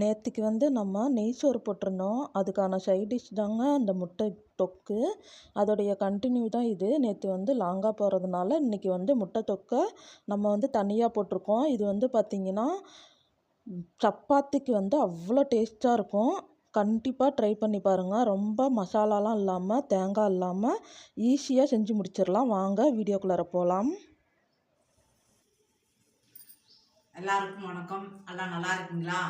நேற்றுக்கு வந்து நம்ம நெய் சோறு போட்டிருந்தோம். அதுக்கான சைட் டிஷ் தாங்க அந்த முட்டை தொக்கு. அதோடைய கண்டினியூ தான் இது. நேற்று வந்து லாங்காக போகிறதுனால இன்றைக்கி வந்து முட்டை தொக்கை நம்ம வந்து தனியாக போட்டிருக்கோம். இது வந்து பார்த்திங்கன்னா சப்பாத்திக்கு வந்து அவ்வளோ டேஸ்ட்டாக இருக்கும். கண்டிப்பாக ட்ரை பண்ணி பாருங்கள் ரொம்ப மசாலாலாம் இல்லாமல் தேங்காய் இல்லாமல் ஈஸியாக செஞ்சு முடிச்சிடலாம். வாங்க வீடியோக்குள்ளார போகலாம் எல்லாருக்கும் வணக்கம். எல்லாம் நல்லா இருக்கீங்களா?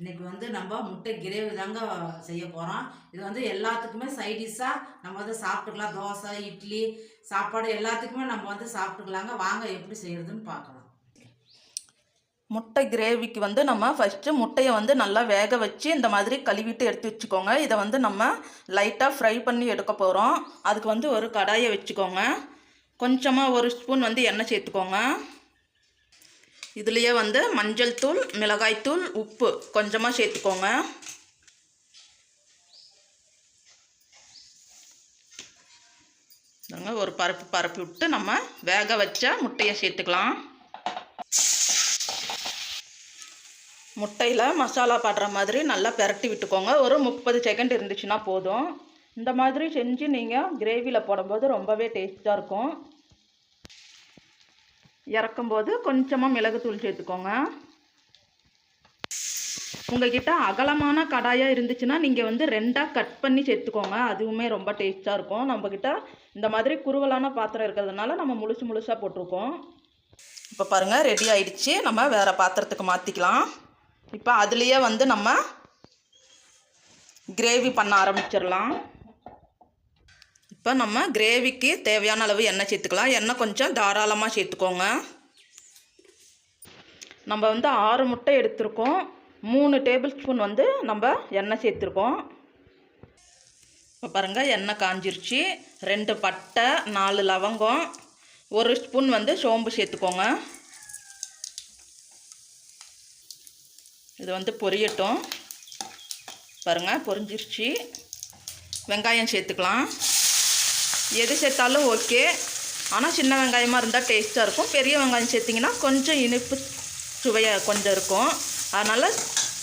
இன்றைக்கி வந்து நம்ம முட்டை கிரேவி தாங்க செய்ய போகிறோம் இது வந்து எல்லாத்துக்குமே சைடிஷாக நம்ம வந்து சாப்பிட்டுக்கலாம். தோசை இட்லி சாப்பாடு எல்லாத்துக்குமே நம்ம வந்து சாப்பிட்டுக்கலாங்க. வாங்க எப்படி செய்கிறதுன்னு பார்க்கலாம். முட்டை கிரேவிக்கு வந்து நம்ம ஃபஸ்ட்டு முட்டையை வந்து நல்லா வேக வச்சு இந்த மாதிரி கழுவிட்டு எடுத்து வச்சுக்கோங்க. இதை வந்து நம்ம லைட்டாக ஃப்ரை பண்ணி எடுக்க போகிறோம் அதுக்கு வந்து ஒரு கடாயை வச்சுக்கோங்க. கொஞ்சமாக ஒரு ஸ்பூன் வந்து எண்ணெய் சேர்த்துக்கோங்க. இதுலேயே வந்து மஞ்சள் தூள் மிளகாய்த்தூள் உப்பு கொஞ்சமாக சேர்த்துக்கோங்க. ஒரு பருப்பு பரப்பி விட்டு நம்ம வேக வச்ச முட்டையை சேர்த்துக்கலாம். முட்டையில் மசாலா படுற மாதிரி நல்லா பெரட்டி விட்டுக்கோங்க. ஒரு முப்பது செகண்ட் இருந்துச்சுன்னா போதும். இந்த மாதிரி செஞ்சு நீங்கள் கிரேவியில் போடும்போது ரொம்பவே டேஸ்ட்டாக இருக்கும். இறக்கும்போது கொஞ்சமாக மிளகுத்தூள் சேர்த்துக்கோங்க. உங்ககிட்ட அகலமான கடாயாக இருந்துச்சுன்னா நீங்கள் வந்து ரெண்டாக கட் பண்ணி சேர்த்துக்கோங்க. அதுவுமே ரொம்ப டேஸ்ட்டாக இருக்கும். நம்மக்கிட்ட இந்த மாதிரி குறுகலான பாத்திரம் இருக்கிறதுனால நம்ம முழுசு முழுசாக போட்டிருக்கோம். இப்போ பாருங்கள் ரெடி ஆயிடுச்சு. நம்ம வேறு பாத்திரத்துக்கு மாற்றிக்கலாம் இப்போ அதுலேயே வந்து நம்ம கிரேவி பண்ண ஆரம்பிச்சிடலாம். இப்போ நம்ம கிரேவிக்கு தேவையான அளவு எண்ணெய் சேர்த்துக்கலாம். எண்ணெய் கொஞ்சம் தாராளமாக சேர்த்துக்கோங்க. நம்ம வந்து ஆறு முட்டை எடுத்திருக்கோம். மூணு டேபிள் ஸ்பூன் வந்து நம்ம எண்ணெய் சேர்த்துருக்கோம். இப்போ பாருங்கள் எண்ணெய் காஞ்சிருச்சு. ரெண்டு பட்டை நாலு லவங்கம் ஒரு ஸ்பூன் வந்து சோம்பு சேர்த்துக்கோங்க. இது வந்து பொரியட்டும். பாருங்கள் பொரிஞ்சிருச்சு. வெங்காயம் சேர்த்துக்கலாம். எது சேர்த்தாலும் ஓகே ஆனால் சின்ன வெங்காயமாக இருந்தால் டேஸ்ட்டாக இருக்கும். பெரிய வெங்காயம் சேர்த்திங்கன்னா கொஞ்சம் இனிப்பு சுவையாக கொஞ்சம் இருக்கும். அதனால்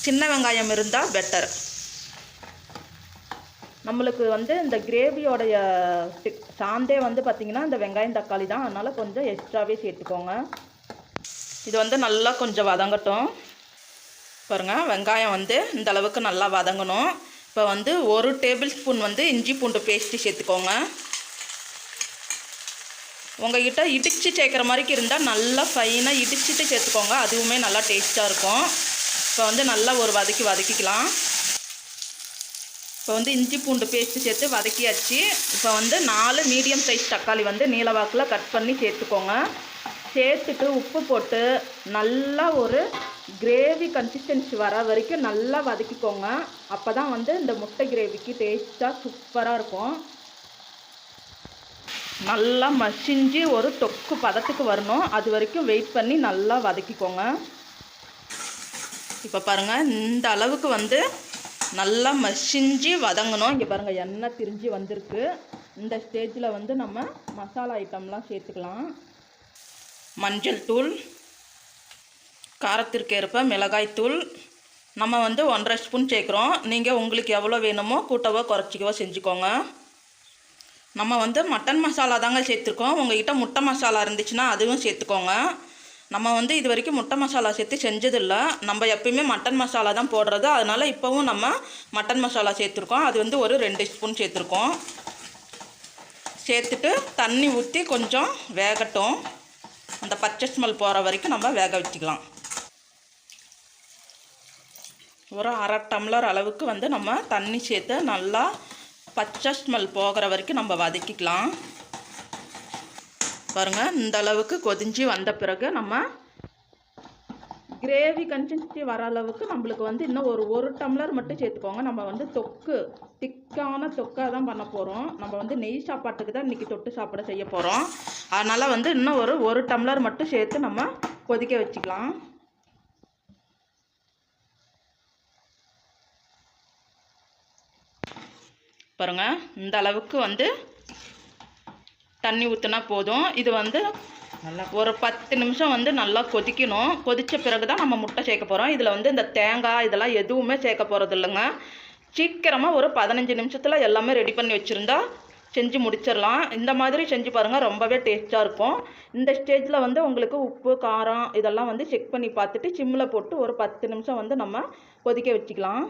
சின்ன வெங்காயம் இருந்தால் பெட்டர் நம்மளுக்கு வந்து இந்த கிரேவியோடைய சாந்தே வந்து பார்த்திங்கன்னா இந்த வெங்காயம் தக்காளி தான். அதனால் கொஞ்சம் எக்ஸ்ட்ராவே சேர்த்துக்கோங்க. இது வந்து நல்லா கொஞ்சம் வதங்கட்டும். பாருங்கள் வெங்காயம் வந்து இந்த அளவுக்கு நல்லா வதங்கணும். இப்போ வந்து ஒரு டேபிள் ஸ்பூன் வந்து இஞ்சி பூண்டு பேஸ்ட்டு சேர்த்துக்கோங்க. உங்கள்கிட்ட இடித்து சேர்க்குற மாதிரிக்கு இருந்தால் நல்லா ஃபைனாக இடிச்சிட்டு சேர்த்துக்கோங்க. அதுவுமே நல்லா டேஸ்ட்டாக இருக்கும். இப்போ வந்து நல்லா ஒரு வதக்கி வதக்கிக்கலாம். இப்போ வந்து இஞ்சி பூண்டு பேஸ்ட்டு சேர்த்து வதக்கியாச்சு. இப்போ வந்து நாலு மீடியம் சைஸ் தக்காளி வந்து நீளவாக்கில் கட் பண்ணி சேர்த்துக்கோங்க. சேர்த்துட்டு உப்பு போட்டு நல்லா ஒரு கிரேவி கன்சிஸ்டன்சி வர வரைக்கும் நல்லா வதக்கிக்கோங்க. அப்போ தான் வந்து இந்த முட்டை கிரேவிக்கு டேஸ்ட்டாக சூப்பராக இருக்கும். நல்லா மசிஞ்சு ஒரு தொக்கு பதத்துக்கு வரணும். அது வரைக்கும் வெயிட் பண்ணி நல்லா வதக்கிக்கோங்க. இப்போ பாருங்கள் இந்த அளவுக்கு வந்து நல்லா மசிஞ்சு வதங்கணும். இங்கே பாருங்கள் எண்ணெய் திரிஞ்சு வந்திருக்கு. இந்த ஸ்டேஜில் வந்து நம்ம மசாலா ஐட்டம்லாம் சேர்த்துக்கலாம். மஞ்சள் தூள் காரத்திற்கு ஏற்ப மிளகாய் தூள். நம்ம வந்து ஒன்றரை ஸ்பூன் சேர்க்குறோம். நீங்கள் உங்களுக்கு எவ்வளோ வேணுமோ கூட்டவோ குறைச்சிக்கவோ செஞ்சுக்கோங்க. நம்ம வந்து மட்டன் மசாலா தாங்க சேர்த்துருக்கோம். உங்ககிட்ட முட்டை மசாலா இருந்துச்சுன்னா அதுவும் சேர்த்துக்கோங்க. நம்ம வந்து இது வரைக்கும் முட்டை மசாலா சேர்த்து செஞ்சதில்ல. நம்ம எப்பயுமே மட்டன் மசாலா தான் போடுறது. அதனால் இப்போவும் நம்ம மட்டன் மசாலா சேர்த்துருக்கோம். அது வந்து ஒரு ரெண்டு ஸ்பூன் சேர்த்துருக்கோம். சேர்த்துட்டு தண்ணி ஊற்றி கொஞ்சம் வேகட்டும். அந்த பச்சை ஸ்மெல் போகிற வரைக்கும் நம்ம வேக வச்சுக்கலாம். ஒரு அரை டம்ளர் அளவுக்கு வந்து நம்ம தண்ணி சேர்த்து நல்லா பச்சை ஸ்மெல் போகிற வரைக்கும் நம்ம வதக்கிக்கலாம். பாருங்கள் இந்த அளவுக்கு கொதிஞ்சு வந்த பிறகு நம்ம கிரேவி கன்சிஸ்டன்சி வர அளவுக்கு நம்மளுக்கு வந்து இன்னும் ஒரு ஒரு டம்ளர் மட்டும் சேர்த்துக்கோங்க. நம்ம வந்து தொக்கு திக்கான தொக்காக தான் பண்ண போகிறோம் நம்ம வந்து நெய் சாப்பாட்டுக்கு தான் இன்றைக்கி தொட்டு சாப்பிட செய்ய போகிறோம் அதனால் வந்து இன்னும் ஒரு ஒரு டம்ளர் மட்டும் சேர்த்து நம்ம கொதிக்க வச்சுக்கலாம். பாருங்கள் இந்த அளவுக்கு வந்து தண்ணி ஊற்றினா போதும். இது வந்து நல்லா ஒரு பத்து நிமிஷம் வந்து நல்லா கொதிக்கணும். கொதித்த பிறகு தான் நம்ம முட்டை சேர்க்க போகிறோம் இதில் வந்து இந்த தேங்காய் இதெல்லாம் எதுவுமே சேர்க்க போகிறது இல்லைங்க. சீக்கிரமாக ஒரு பதினஞ்சு நிமிஷத்தில் எல்லாமே ரெடி பண்ணி வச்சுருந்தா செஞ்சு முடிச்சிடலாம். இந்த மாதிரி செஞ்சு பாருங்கள் ரொம்பவே டேஸ்ட்டாக இருக்கும். இந்த ஸ்டேஜில் வந்து உங்களுக்கு உப்பு காரம் இதெல்லாம் வந்து செக் பண்ணி பார்த்துட்டு சிம்மில் போட்டு ஒரு பத்து நிமிஷம் வந்து நம்ம கொதிக்க வச்சுக்கலாம்.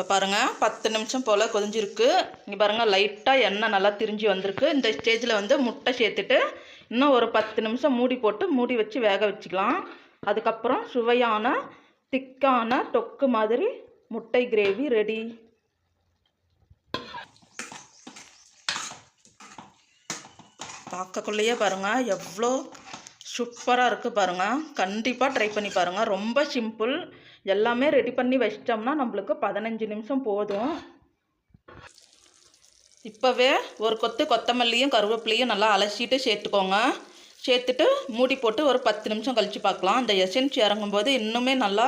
இப்போ பாருங்கள் பத்து நிமிஷம் போல் கொதிஞ்சிருக்கு. இங்கே பாருங்கள் லைட்டாக எண்ணெய் நல்லா திரிஞ்சு வந்திருக்கு. இந்த ஸ்டேஜில் வந்து முட்டை சேர்த்துட்டு இன்னும் ஒரு பத்து நிமிஷம் மூடி போட்டு மூடி வச்சு வேக வச்சுக்கலாம். அதுக்கப்புறம் சுவையான திக்கான தொக்கு மாதிரி முட்டை கிரேவி ரெடி. பார்க்கக்குள்ளேயே பாருங்கள் எவ்வளோ சூப்பராக இருக்குது பாருங்கள் கண்டிப்பாக ட்ரை பண்ணி பாருங்கள் ரொம்ப சிம்பிள் எல்லாமே ரெடி பண்ணி வச்சிட்டோம்னா நம்மளுக்கு பதினஞ்சு நிமிஷம் போதும். இப்போவே ஒரு கொத்து கொத்தமல்லியும் கருவேப்பிலையும் நல்லா அலசிட்டு சேர்த்துக்கோங்க. சேர்த்துட்டு மூடி போட்டு ஒரு பத்து நிமிஷம் கழித்து பார்க்கலாம். இந்த எசன்ஸ் இறங்கும்போது இன்னுமே நல்லா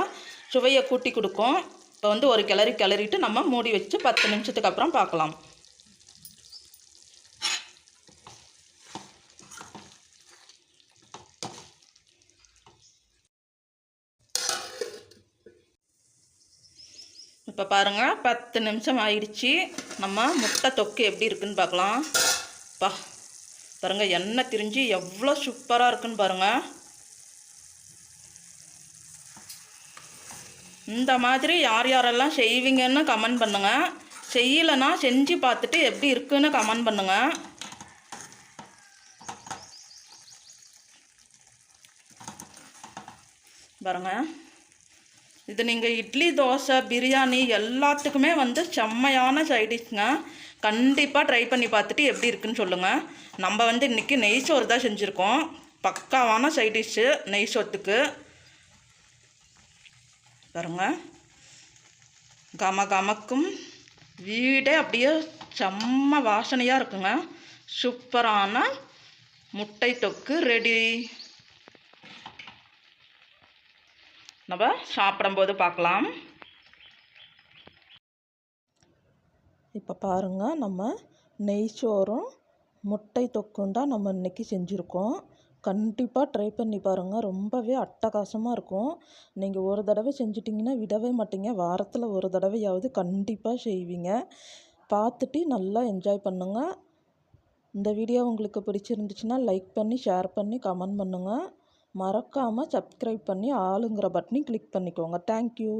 சுவையை கூட்டி கொடுக்கும். இப்போ வந்து ஒரு கிளறி கிளறிட்டு நம்ம மூடி வச்சு பத்து நிமிஷத்துக்கு அப்புறம் பார்க்கலாம். இப்போ பாருங்கள் பத்து நிமிஷம் ஆயிடுச்சு. நம்ம முட்டை தொக்கு எப்படி இருக்குன்னு பார்க்கலாம். பா பாருங்கள் எண்ணெய் திரிஞ்சு எவ்வளோ சூப்பராக இருக்குன்னு பாருங்கள் இந்த மாதிரி யார் யாரெல்லாம் செய்வீங்கன்னு கமெண்ட் பண்ணுங்கள் செய்யலைன்னா செஞ்சு பார்த்துட்டு எப்படி இருக்குன்னு கமெண்ட் பண்ணுங்கள் பாருங்கள் இது நீங்கள் இட்லி தோசை பிரியாணி எல்லாத்துக்குமே வந்து செம்மையான சைடிஷ்ங்க கண்டிப்பாக ட்ரை பண்ணி பார்த்துட்டு எப்படி இருக்குன்னு சொல்லுங்கள் நம்ம வந்து இன்றைக்கி நெய் சோறு தான் செஞ்சுருக்கோம். பக்காவான சைடிஷ்ஷு நெய் சோத்துக்கு. பாருங்க. கம கமக்கும் வீடே அப்படியே செம்ம வாசனையாக இருக்குங்க. சூப்பரான முட்டை தொக்கு ரெடி நம்ம சாப்பிடும்போது பார்க்கலாம். இப்போ பாருங்கள் நம்ம நெய் சோறும் முட்டை தொக்கும் தான் நம்ம இன்றைக்கி செஞ்சுருக்கோம். கண்டிப்பாக ட்ரை பண்ணி பாருங்கள் ரொம்பவே அட்டகாசமாக இருக்கும். நீங்கள் ஒரு தடவை செஞ்சிட்டிங்கன்னா விடவே மாட்டீங்க. வாரத்தில் ஒரு தடவையாவது கண்டிப்பாக செய்வீங்க. பார்த்துட்டு நல்லா என்ஜாய் பண்ணுங்கள் இந்த வீடியோ உங்களுக்கு பிடிச்சிருந்துச்சுன்னா லைக் பண்ணி ஷேர் பண்ணி கமெண்ட் பண்ணுங்கள் மறக்காமல் சப்ஸ்கிரைப் பண்ணி ஆளுங்கிற பட்டனையும் கிளிக் பண்ணிக்கோங்க. தேங்க்யூ